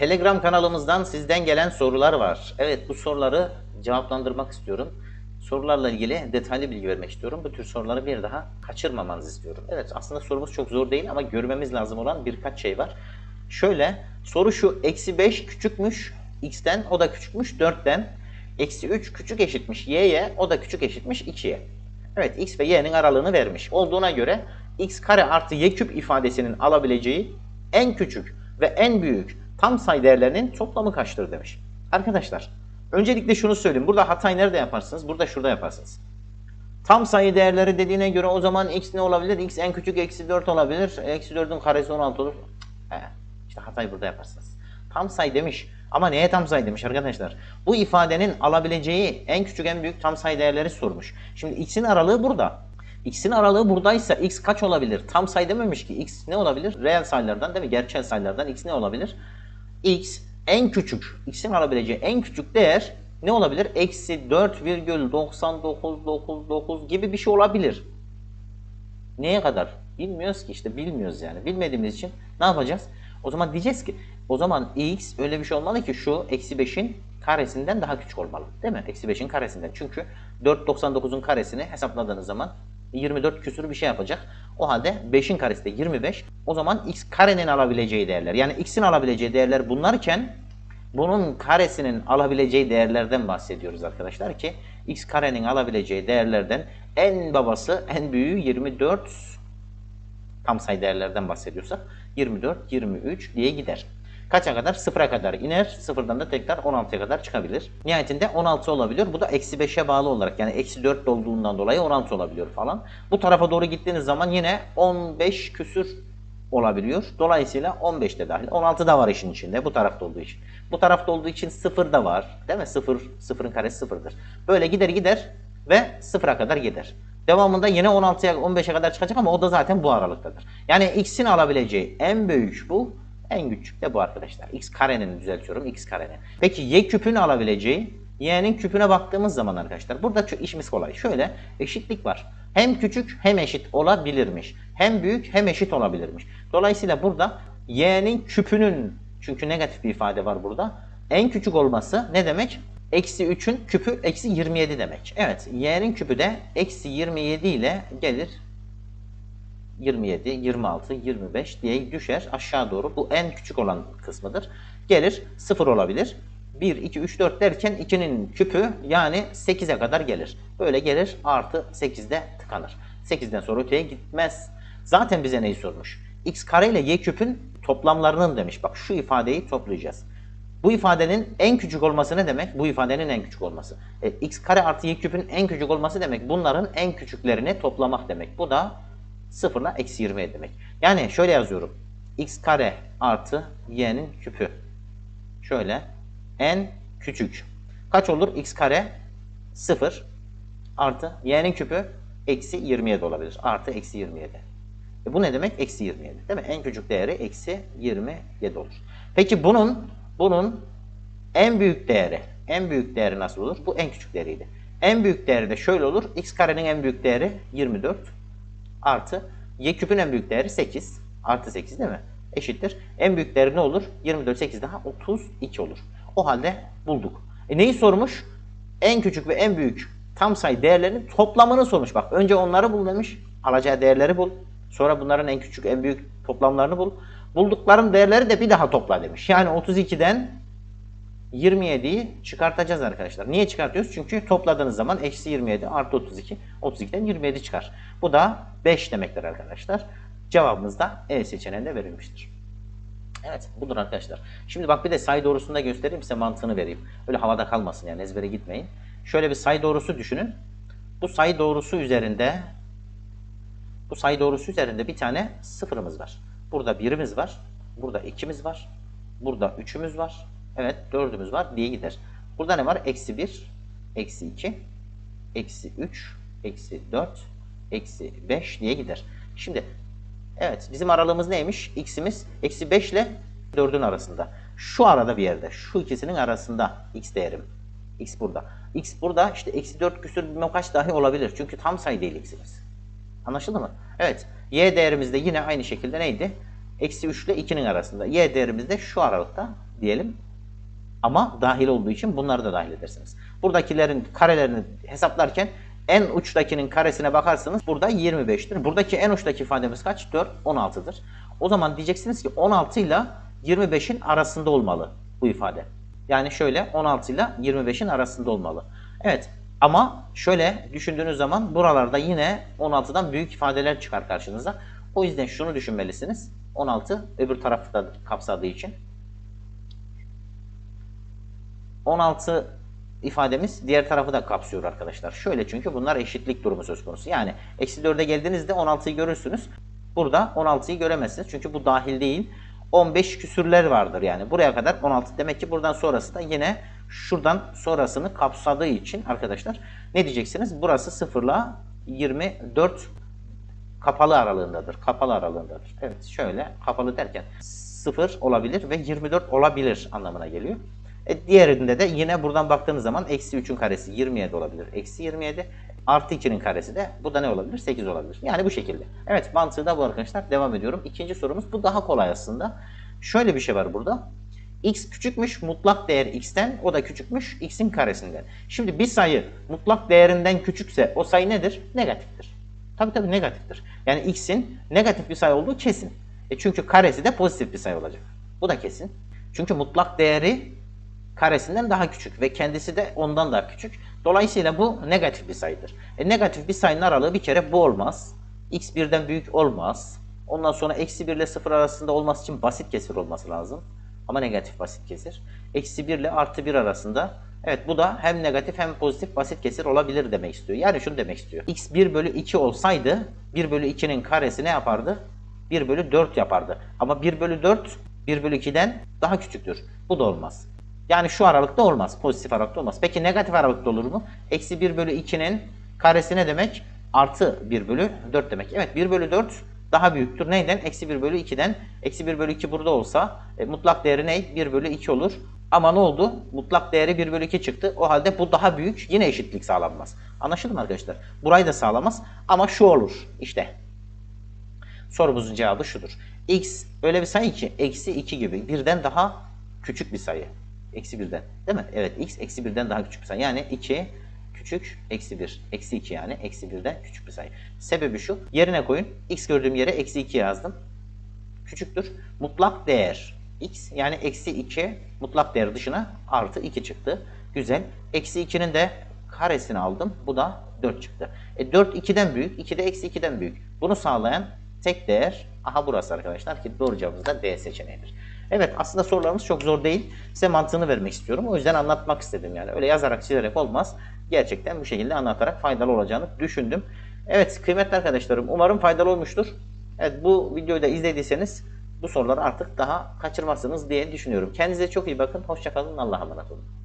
Telegram kanalımızdan sizden gelen sorular var. Evet bu soruları cevaplandırmak istiyorum. Sorularla ilgili detaylı bilgi vermek istiyorum. Bu tür soruları bir daha kaçırmamanızı istiyorum. Evet aslında sorumuz çok zor değil ama görmemiz lazım olan birkaç şey var. Şöyle soru şu eksi 5 küçükmüş x'ten o da küçükmüş 4'ten. Eksi 3 küçük eşitmiş y'ye o da küçük eşitmiş 2'ye. Evet x ve y'nin aralığını vermiş. Olduğuna göre x kare artı y küp ifadesinin alabileceği en küçük ve en büyük tam sayı değerlerinin toplamı kaçtır demiş. Arkadaşlar öncelikle şunu söyleyeyim. Burada hatayı nerede yaparsınız? Burada şurada yaparsınız. Tam sayı değerleri dediğine göre o zaman x ne olabilir? x en küçük eksi 4 olabilir. Eksi 4'ün karesi 16 olur. He, işte hatayı burada yaparsınız. Tam sayı demiş. Ama neye tam sayı demiş arkadaşlar? Bu ifadenin alabileceği en küçük en büyük tam sayı değerleri sormuş. Şimdi x'in aralığı burada. X'in aralığı buradaysa x kaç olabilir? Tam sayı dememiş ki. x ne olabilir? Reel sayılardan değil mi? Gerçel sayılardan x ne olabilir? X en küçük, x'in alabileceği en küçük değer ne olabilir? Eksi 4,9999 gibi bir şey olabilir. Neye kadar? Bilmiyoruz ki işte bilmiyoruz yani. Bilmediğimiz için ne yapacağız? O zaman diyeceğiz ki o zaman x öyle bir şey olmalı ki şu eksi 5'in karesinden daha küçük olmalı. Değil mi? Eksi 5'in karesinden. Çünkü 499'un karesini hesapladığınız zaman 24 küsur bir şey yapacak. O halde 5'in karesi de 25. O zaman x karenin alabileceği değerler. Yani x'in alabileceği değerler bunlarken bunun karesinin alabileceği değerlerden bahsediyoruz arkadaşlar ki x karenin alabileceği değerlerden en babası en büyüğü 24 tam sayı değerlerden bahsediyorsak 24, 23 diye gider. Kaça kadar? Sıfıra kadar iner. Sıfırdan da tekrar 16'ya kadar çıkabilir. Nihayetinde 16 olabiliyor. Bu da eksi 5'e bağlı olarak yani eksi 4 olduğundan dolayı 16 olabiliyor falan. Bu tarafa doğru gittiğiniz zaman yine 15 küsür olabiliyor. Dolayısıyla 15 de dahil. 16 da var işin içinde bu tarafta olduğu için. Bu tarafta olduğu için 0 da var. Değil mi? 0, 0'ın karesi 0'dır. Böyle gider gider ve 0'a kadar gider. Devamında yine 16'ya 15'e kadar çıkacak ama o da zaten bu aralıktadır. Yani x'in alabileceği en büyük bu, en küçük de bu arkadaşlar. x karenin düzeltiyorum x karenin. Peki y küpün alabileceği y'nin küpüne baktığımız zaman arkadaşlar burada işimiz kolay. Şöyle eşitlik var. Hem küçük hem eşit olabilirmiş. Hem büyük hem eşit olabilirmiş. Dolayısıyla burada y'nin küpünün çünkü negatif bir ifade var burada. En küçük olması ne demek? Eksi 3'ün küpü eksi 27 demek. Evet y'nin küpü de eksi 27 ile gelir 27, 26, 25 diye düşer aşağı doğru. Bu en küçük olan kısmıdır. Gelir 0 olabilir. 1, 2, 3, 4 derken 2'nin küpü yani 8'e kadar gelir. Böyle gelir artı 8'de tıkanır. 8'den sonra öteye gitmez. Zaten bize neyi sormuş? x kare ile y küpün toplamlarının demiş. Bak şu ifadeyi toplayacağız. Bu ifadenin en küçük olması ne demek? Bu ifadenin en küçük olması. E, x kare artı y küpün en küçük olması demek. Bunların en küçüklerini toplamak demek. Bu da 0 ile eksi 27 demek. Yani şöyle yazıyorum. x kare artı y'nin küpü. Şöyle. En küçük. Kaç olur? x kare 0 artı y'nin küpü eksi 27 olabilir. Artı eksi 27. E bu ne demek? Eksi 27. Değil mi? En küçük değeri eksi 27 olur. Peki bunun bunun en büyük değeri. En büyük değeri nasıl olur? Bu en küçük değeriydi. En büyük değeri de şöyle olur. x karenin en büyük değeri 24 artı y küpün en büyük değeri 8 artı 8 değil mi? Eşittir. En büyük değeri ne olur? 24 8 daha 32 olur. O halde bulduk. E neyi sormuş? En küçük ve en büyük tam sayı değerlerinin toplamını sormuş. Bak önce onları bul demiş. Alacağı değerleri bul. Sonra bunların en küçük en büyük toplamlarını bul. Buldukların değerleri de bir daha topla demiş. Yani 32'den 27'yi çıkartacağız arkadaşlar. Niye çıkartıyoruz? Çünkü topladığınız zaman eksi 27 artı 32. 32'den 27 çıkar. Bu da 5 demektir arkadaşlar. Cevabımız da E seçeneğinde verilmiştir. Evet budur arkadaşlar. Şimdi bak bir de sayı doğrusunu da göstereyim size mantığını vereyim. Öyle havada kalmasın yani ezbere gitmeyin. Şöyle bir sayı doğrusu düşünün. Bu sayı doğrusu üzerinde bu sayı doğrusu üzerinde bir tane sıfırımız var. Burada birimiz var. Burada ikimiz var. Burada üçümüz var. Evet dördümüz var diye gider. Burada ne var? Eksi bir, eksi iki, eksi üç, eksi dört, eksi beş diye gider. Şimdi evet bizim aralığımız neymiş? X'imiz eksi beş ile dördün arasında. Şu arada bir yerde. Şu ikisinin arasında x değerim. X burada. X burada işte eksi 4 küsür bilmem kaç dahi olabilir. Çünkü tam sayı değil x'imiz. Anlaşıldı mı? Evet. Y değerimiz de yine aynı şekilde neydi? Eksi 3 ile 2'nin arasında. Y değerimiz de şu aralıkta diyelim. Ama dahil olduğu için bunları da dahil edersiniz. Buradakilerin karelerini hesaplarken en uçtakinin karesine bakarsanız burada 25'tir. Buradaki en uçtaki ifademiz kaç? 4, 16'dır. O zaman diyeceksiniz ki 16 ile 25'in arasında olmalı bu ifade. Yani şöyle 16 ile 25'in arasında olmalı. Evet ama şöyle düşündüğünüz zaman buralarda yine 16'dan büyük ifadeler çıkar karşınıza. O yüzden şunu düşünmelisiniz. 16 öbür tarafı da kapsadığı için. 16 ifademiz diğer tarafı da kapsıyor arkadaşlar. Şöyle çünkü bunlar eşitlik durumu söz konusu. Yani eksi 4'e geldiğinizde 16'yı görürsünüz. Burada 16'yı göremezsiniz. Çünkü bu dahil değil. 15 küsürler vardır yani. Buraya kadar 16. Demek ki buradan sonrası da yine şuradan sonrasını kapsadığı için arkadaşlar ne diyeceksiniz? Burası 0 ile 24 kapalı aralığındadır. Kapalı aralığındadır. Evet şöyle kapalı derken 0 olabilir ve 24 olabilir anlamına geliyor. E, diğerinde de yine buradan baktığınız zaman eksi 3'ün karesi 27 olabilir. Eksi 27 artı 2'nin karesi de bu da ne olabilir? 8 olabilir. Yani bu şekilde. Evet mantığı da bu arkadaşlar. Devam ediyorum. İkinci sorumuz bu daha kolay aslında. Şöyle bir şey var burada. x küçükmüş mutlak değer x'ten o da küçükmüş x'in karesinden. Şimdi bir sayı mutlak değerinden küçükse o sayı nedir? Negatiftir. Tabii tabii negatiftir. Yani x'in negatif bir sayı olduğu kesin. E çünkü karesi de pozitif bir sayı olacak. Bu da kesin. Çünkü mutlak değeri karesinden daha küçük ve kendisi de ondan daha küçük. Dolayısıyla bu negatif bir sayıdır. E, negatif bir sayının aralığı bir kere bu olmaz. x birden büyük olmaz. Ondan sonra eksi 1 ile 0 arasında olması için basit kesir olması lazım. Ama negatif basit kesir. Eksi 1 ile artı 1 arasında evet bu da hem negatif hem pozitif basit kesir olabilir demek istiyor. Yani şunu demek istiyor. x 1 bölü 2 olsaydı 1 bölü 2'nin karesi ne yapardı? 1 bölü 4 yapardı. Ama 1 bölü 4 1 bölü 2'den daha küçüktür. Bu da olmaz. Yani şu aralıkta olmaz. Pozitif aralıkta olmaz. Peki negatif aralıkta olur mu? Eksi 1 bölü 2'nin karesi ne demek? Artı 1 bölü 4 demek. Evet 1 bölü 4 daha büyüktür. Neyden? Eksi 1 bölü 2'den. Eksi 1 bölü 2 burada olsa e, mutlak değeri ne? 1 bölü 2 olur. Ama ne oldu? Mutlak değeri 1 bölü 2 çıktı. O halde bu daha büyük. Yine eşitlik sağlanmaz. Anlaşıldı mı arkadaşlar? Burayı da sağlamaz. Ama şu olur. İşte. Sorumuzun cevabı şudur. x öyle bir sayı ki eksi 2 gibi birden daha küçük bir sayı. Eksi 1'den. Değil mi? Evet x eksi 1'den daha küçük bir sayı. Yani 2 küçük eksi 1. Eksi 2 yani. Eksi 1'den küçük bir sayı. Sebebi şu. Yerine koyun. x gördüğüm yere eksi 2 yazdım. Küçüktür. Mutlak değer x yani eksi 2 mutlak değer dışına artı 2 çıktı. Güzel. Eksi 2'nin de karesini aldım. Bu da 4 çıktı. E 4 2'den büyük. 2 de eksi 2'den büyük. Bunu sağlayan tek değer aha burası arkadaşlar ki doğru cevabımız da D seçeneğidir. Evet aslında sorularımız çok zor değil. Size mantığını vermek istiyorum. O yüzden anlatmak istedim yani. Öyle yazarak çizerek olmaz. Gerçekten bu şekilde anlatarak faydalı olacağını düşündüm. Evet kıymetli arkadaşlarım umarım faydalı olmuştur. Evet bu videoyu da izlediyseniz bu soruları artık daha kaçırmazsınız diye düşünüyorum. Kendinize çok iyi bakın. Hoşçakalın. Allah'a emanet olun.